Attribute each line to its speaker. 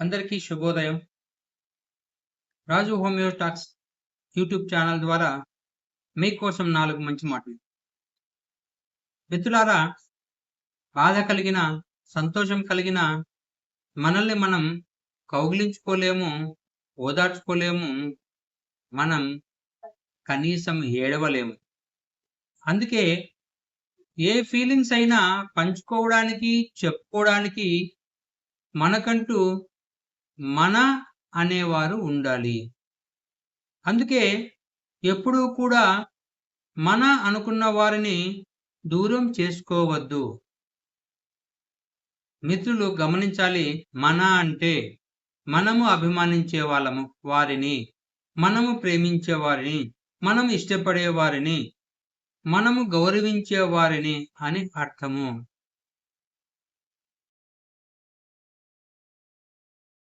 Speaker 1: అందరికీ శుభోదయం. రాజు హోమియోటాక్స్ YouTube channel ద్వారా మీకోసం నాలుగు మంచి మాటలు. మిత్రులారా బాధ కలిగిన సంతోషం కలిగిన మనల్ని మనం కౌగిలించుకోలేము ఓదార్చుకోలేము మనం కనీసం ఏడవలేము. అందుకే ఏ ఫీలింగ్స్ అయినా పంచుకోవడానికి చెప్పుకోవడానికి మనకంటూ మన అనేవారు ఉండాలి. అందుకే ఎప్పుడూ కూడా మన అనుకున్న వారిని దూరం చేసుకోవద్దు. మిత్రులు గమనించాలి మన అంటే మనము అభిమానించే వాళ్ళము వారిని. మనము ప్రేమించే వారిని మనం ఇష్టపడే వారిని మనము గౌరవించే వారిని అని అర్థము.